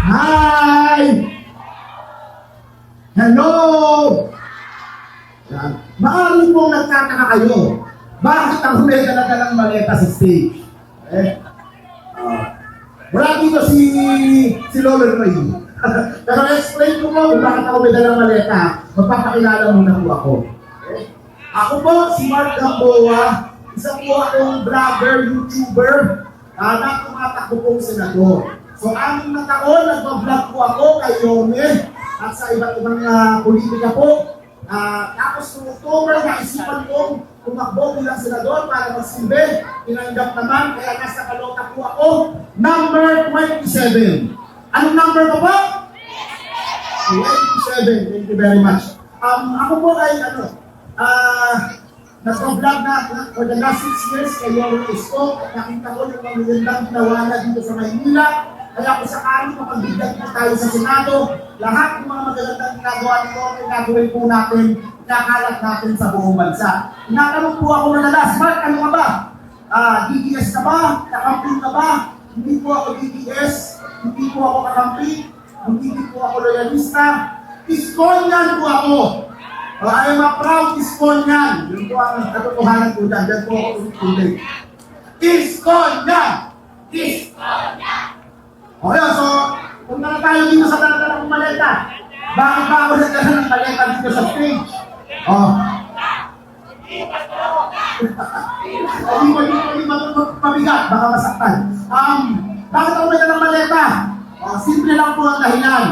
Hi! Hello! Yan. Maaari pong nagtataka kayo. Bakit ako may daladalang maleta sa stage? Eh? ah, wala dito si si Lolo Ray. Pero explain ko po kung bakit ako may dalang maleta. Magpapakilala muna po ako. Eh? Ako po si Mark Gamboa. Isa po akong vlogger, YouTuber. Uh, na tumatakbo pong senador. So, anim na taon, nagpa-vlog po ako kay Yome at sa iba't ibang ah, politika po. Ah, tapos noong October, naisipan kong tumakbo bilang senador para magsilbi. Tinanggap naman, kaya nasa kalota po ako. Number 27. Anong number ko po? 27. Thank you very much. Um, ako po ay ano, ah, nag-vlog na for the last six years kay Yoro Isko. Nakita ko yung magagandang ginawa na dito sa Maynila. Kaya kung sakali mapagbigyan po tayo sa Senado, lahat ng mga magagandang ginagawa ni Yoro, gagawin po natin, kakalat natin sa buong bansa. Tinatanong po ako madalas, Mark, ano ka ba? Ah, DDS ka ba? Kakamping ka ba? Hindi po ako DDS, hindi po ako kakampi, hindi po ako loyalista. Iskonian po ako. Uh, I am a proud Iskonian. Yun po ang katotohanan po dyan. Dyan po ako ulit Iskonian! Iskonian! O yun, so, punta na tayo dito sa dala ng maleta. Bakit ba ako nagdala ng maleta dito sa stage? Oh. Hindi mo, hindi mo mabigat, baka masaktan. Um, bakit ako nagdala ng maleta? Oh, simple lang po ang dahilan.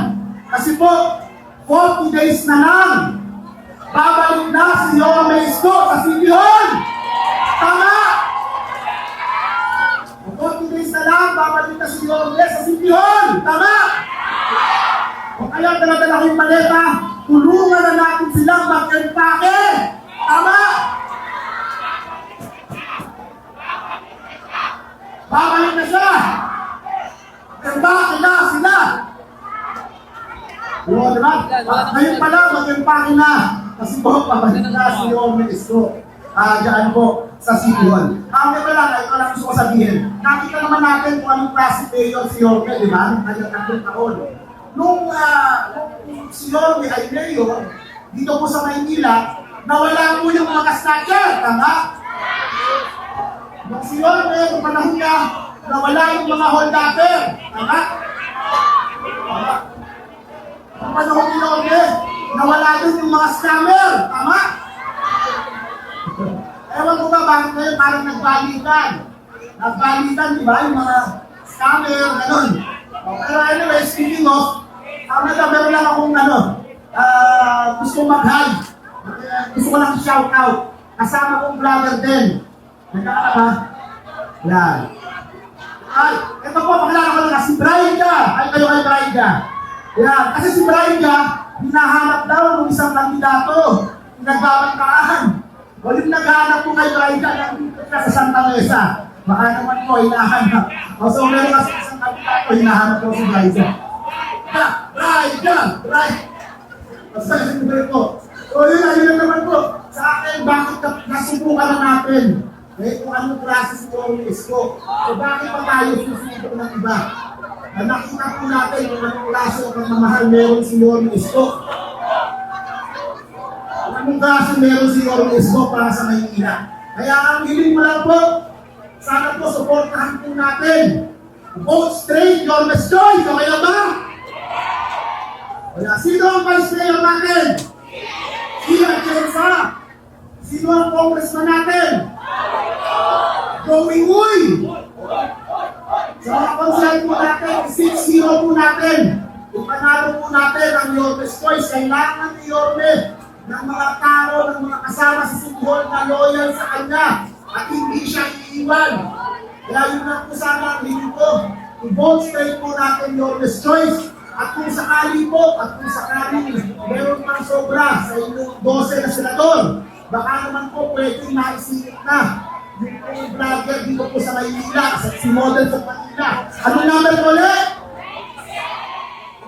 Kasi po, 40 days na lang, babalik na si Yoma Isko sa Hall! Tama! 40 days na lang, Yoma sa Hall! Tama! O kaya daladala ko yung maleta, tulungan na natin silang mag-empake! Tama! Babalik na siya! Empake na sila! Oo, di ba? Ngayon pala, mag-empake na. Kasi po, pabalik na si Yorme Isko. Ah, dyan po, sa Hall. Ah, ito lang, ito lang gusto ko sabihin. Nakita naman natin kung anong klase mayor si Yorme, di ba? Nung kanyang tatlong taon. Nung, ah, nung si Yorme ay mayor, dito po sa Maynila, nawala po yung mga snatcher, tama? Nung si Yorme, nung panahon niya, nawala yung mga holdapper, tama? Tama. Ang panahon ni Yorme, nawala din yung mga scammer. Tama? Ewan ko ba bakit ngayon parang Nagbalitan, di ba? Yung mga scammer, ganun. O, Pero anyway, speaking of, uh, meron lang akong ano, ah, gusto mag-hi. Eh, Gusto ko lang shout out. Kasama kong vlogger din. Nagkakata ba? Yan. Ay, ito po, pakilala ko lang si Brida. Ay, kayo kay Brida. Yan, kasi si Brida, hinahanap daw ng isang kandidato. Nagbabantaan. O yung naghahanap po kay Brida, nandito ka sa Santa Mesa. Baka naman po, hinahanap. O so, meron kasi isang kandidato, hinahanap po si Brida. Ha, Brida! Brida! Basta siyempre po. So yun, ayun lang naman po. Sa akin, bakit na- nasubukan na natin? Eh, kung anong klase si Tony Isko. So bakit pa tayo susubo ng iba? Na nakita po natin kung anong klase ng pagmamahal meron si Isko. Kung anong klase meron si Tony Isko para sa Maynila. Kaya ang hiling mo lang po, sana po supportahan po natin. Vote straight, Yormes Choice, okay na ba? Kaya sino ang vice mayor natin? Ang Jensa? Sino ang congressman natin? Joey Uy! Sa mga konsyal po natin, 6-0 po natin. Ipanalo po natin ang Yormes Choice. Kailangan ni Yorme ng mga tao, ng mga kasama sa City Hall na loyal sa kanya at hindi siya iiwan. Kaya yun lang po sana ko. I-vote straight po natin Yormes Choice. At kung sakali po, at kung sakali meron pang sobra sa inyong 12 na senador, baka naman po pwedeng maisingit na yung pong vlogger dito po sa Maynila, sa si Model sa Manila. Anong number ko ulit?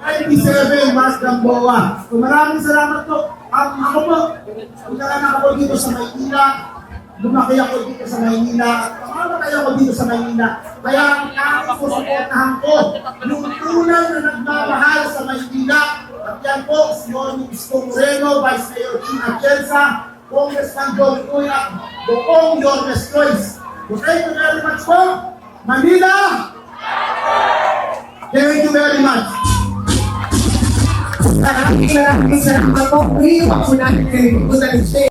97, Mas Gamboa. So maraming salamat po. Ako po, pagkalan ako dito sa Maynila, lumaki ako dito sa Maynila, at pamamatay ako dito sa Maynila. Kaya ang aking po suportahan ko, yung tunay na nagmamahal Yan po, si Yoni Isko Moreno, Vice Mayor King Atienza, Congressman Joey Uy at buong Yormes Troyes. So thank you very much po. Manila! Thank you very much. Maraming maraming salamat po. Iiwan ko natin kayo. Kung